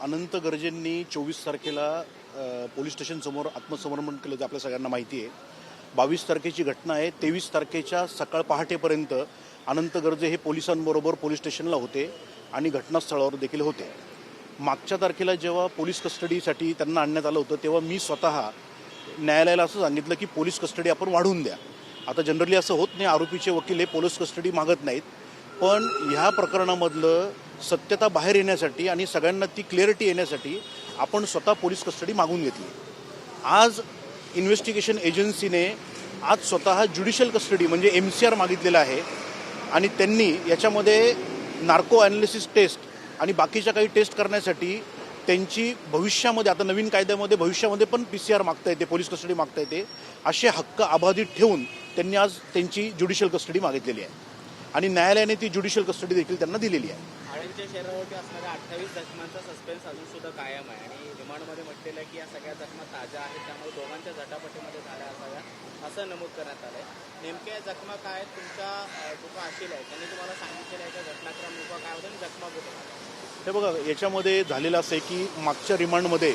अनंत गर्जेंनी चोवीस तारखेला अ, पोलीस स्टेशनसमोर आत्मसमर्पण केलं ते आपल्या सगळ्यांना माहिती आहे. बावीस तारखेची घटना आहे. तेवीस तारखेच्या सकाळ पहाटेपर्यंत अनंत गर्जे हे पोलिसांबरोबर पोलीस स्टेशनला होते आणि घटनास्थळावर देखील होते. मागच्या तारखेला जेव्हा पोलीस कस्टडीसाठी त्यांना आणण्यात आलं होतं तेव्हा मी स्वतः न्यायालयाला असं सांगितलं की पोलीस कस्टडी आपण वाढवून द्या. आता जनरली असं होत नाही आरोपीचे वकील हे पोलीस कस्टडी मागत नाहीत. पण ह्या प्रकरणामधलं सत्यता बाहेर येण्यासाठी आणि सगळ्यांना ती क्लिअरिटी येण्यासाठी आपण स्वतः पोलीस कस्टडी मागून घेतली. आज इन्व्हेस्टिगेशन एजन्सीने आज स्वतः ज्युडिशियल कस्टडी म्हणजे एम सी आर मागितलेला आहे आणि त्यांनी याच्यामध्ये नार्को ॲनालिसिस टेस्ट आणि बाकीच्या काही टेस्ट करण्यासाठी त्यांची भविष्यामध्ये आता नवीन कायद्यामध्ये भविष्यामध्ये पण पी सी आर मागता येते पोलीस कस्टडी मागता येते असे हक्क अबाधित ठेवून त्यांनी आज त्यांची ज्युडिशियल कस्टडी मागितलेली आहे. आणि न्यायालयाने ती ज्युडिशियल कस्टडी देखील त्यांना दिलेली आहे. त्यांच्या शरीरावरती असणाऱ्या अठ्ठावीस जखमांचा सस्पेन्स अजून सुद्धा कायम आहे. आणि रिमांडमध्ये म्हटलेलं आहे की या सगळ्या जखमा ताज्या आहेत त्यामुळे दोघांच्या झटापटीमध्ये झाल्या असाव्या असं नमूद करण्यात आलं आहे नेमक्या जखमा काय आहेत तुमच्या अं, जो आहे? त्यांनी तुम्हाला सांगितलेलं आहे त्या घटनाक्रम नेमका काय होतं आणि जखमा कुठे हे बघा याच्यामध्ये झालेलं असं आहे की मागच्या रिमांडमध्ये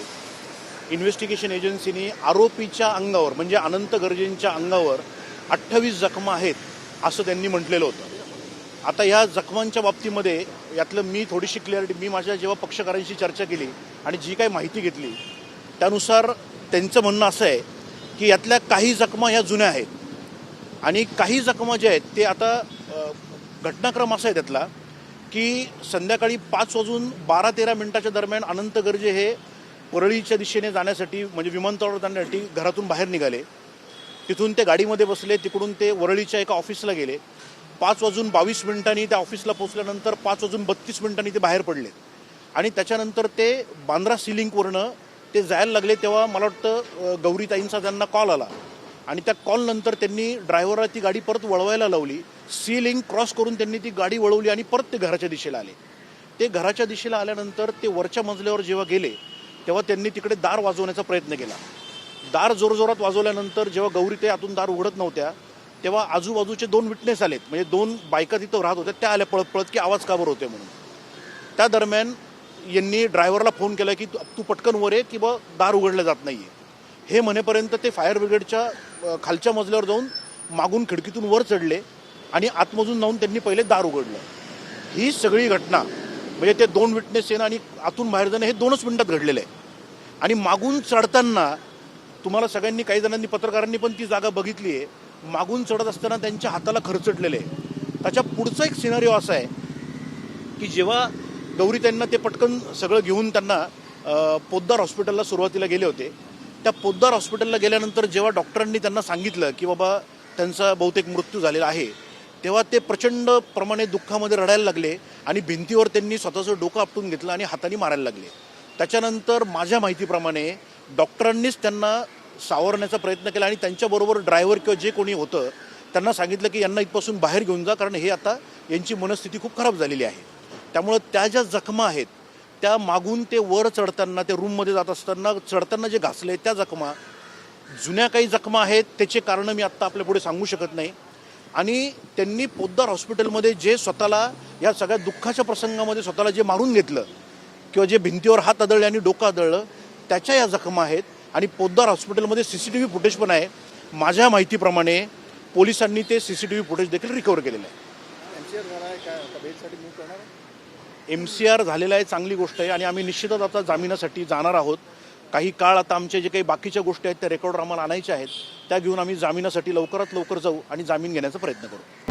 इन्व्हेस्टिगेशन एजन्सीनी आरोपीच्या अंगावर म्हणजे अनंत गर्जेंच्या अंगावर अठ्ठावीस जखमा आहेत असं त्यांनी म्हटलेलं होतं. आता ह्या जखमांच्या बाबतीमध्ये यातलं मी थोडीशी क्लिअरिटी मी माझ्या जेव्हा पक्षकारांशी चर्चा केली आणि जी काही माहिती घेतली त्यानुसार त्यांचं म्हणणं असं आहे की यातल्या काही जखमा ह्या जुन्या आहेत. आणि काही जखमा ज्या आहेत ते आता घटनाक्रम असा आहे त्यातला की संध्याकाळी पाच वाजून बारा तेरा मिनिटाच्या दरम्यान अनंत गर्जे हे परळीच्या दिशेने जाण्यासाठी म्हणजे विमानतळावर जाण्यासाठी घरातून बाहेर निघाले. तिथून ते गाडीमध्ये बसले तिकडून ते वरळीच्या एका ऑफिसला गेले. पाच वाजून बावीस मिनिटांनी त्या ऑफिसला पोहोचल्यानंतर पाच वाजून बत्तीस मिनिटांनी ते बाहेर पडले. आणि त्याच्यानंतर ते बांद्रा सिलिंकवरनं ते जायला लागले तेव्हा मला वाटतं गौरीताईंचा त्यांना कॉल आला. आणि त्या कॉलनंतर त्यांनी ड्रायव्हरला ती गाडी परत वळवायला लावली. सी लिंक क्रॉस करून त्यांनी ती गाडी वळवली आणि परत ते घराच्या दिशेला आले. ते घराच्या दिशेला आल्यानंतर ते वरच्या मजल्यावर जेव्हा गेले तेव्हा त्यांनी तिकडे दार वाजवण्याचा प्रयत्न केला. दार जोरजोरात वाजवल्यानंतर जेव्हा गौरी ते आतून दार उघडत नव्हत्या तेव्हा आजूबाजूचे दोन विटनेस आलेत. म्हणजे दोन बायका तिथं राहत होत्या त्या आल्या पळत पळत की आवाज का बरं होते म्हणून. त्या दरम्यान यांनी ड्रायव्हरला फोन केला की तू- पटकन वर आहे किंवा दार उघडलं जात नाही आहे हे म्हणेपर्यंत ते फायर ब्रिगेडच्या खालच्या मजल्यावर जाऊन मागून खिडकीतून वर चढले आणि आतमधून जाऊन त्यांनी पहिले दार उघडलं. ही सगळी घटना म्हणजे ते दोन विटनेस येणं आणि आतून बाहेर जाणं हे दोनच मिनिटात घडलेलं आहे. आणि मागून चढताना तुम्हाला सगळ्यांनी काही जणांनी पत्रकारांनी पण ती जागा बघितली आहे मागून चढत असताना त्यांच्या हाताला खरचटलेले त्याच्या पुढचं एक सिनारिओ असा आहे की जेव्हा गौरी त्यांना ते पटकन सगळं घेऊन त्यांना पोद्दार हॉस्पिटलला सुरुवातीला गेले होते. त्या पोद्दार हॉस्पिटलला गेल्यानंतर जेव्हा डॉक्टरांनी त्यांना सांगितलं की बाबा त्यांचा बहुतेक मृत्यू झालेला आहे तेव्हा ते प्रचंड प्रमाणे दुःखामध्ये रडायला लागले आणि भिंतीवर त्यांनी स्वतःचं डोकं आपटून घेतलं आणि हाताने मारायला लागले. त्याच्यानंतर माझ्या माहितीप्रमाणे डॉक्टरांनीच त्यांना सावरण्याचा प्रयत्न केला आणि त्यांच्याबरोबर ड्रायव्हर किंवा जे कोणी होतं त्यांना सांगितलं की यांना इथपासून बाहेर घेऊन जा कारण हे आता यांची मनस्थिती खूप खराब झालेली आहे. त्यामुळं त्या ज्या जखमा आहेत त्या मागून ते वर चढताना ते रूममध्ये जात असताना चढताना जे घासले त्या जखमा जुन्या काही जखमा आहेत त्याचे कारणं मी आत्ता आपल्या पुढे सांगू शकत नाही. आणि त्यांनी पोद्दार हॉस्पिटलमध्ये जे स्वतःला या सगळ्या दुःखाच्या प्रसंगामध्ये स्वतःला जे मारून घेतलं किंवा जे भिंतीवर हात आदळले आणि डोकं आदळलं त्याच्या या जखमा आहेत. आणि पोद्दार हॉस्पिटलमध्ये C C T V footage पण आहे. माझ्या माहितीप्रमाणे पोलिसांनी ते C C T V footage देखील रिकवर केलेलं आहे? एम सी आर झालेला आहे चांगली गोष्ट आहे आणि आम्ही निश्चितच आता जामिनासाठी जाणार आहोत. काही काळ आता आमचे जे काही बाकीच्या गोष्टी आहेत त्या रेकॉर्डर आम्हाला आणायच्या आहेत त्या घेऊन आम्ही जामिनासाठी लवकरात लवकर जाऊ आणि जामीन घेण्याचा प्रयत्न करू.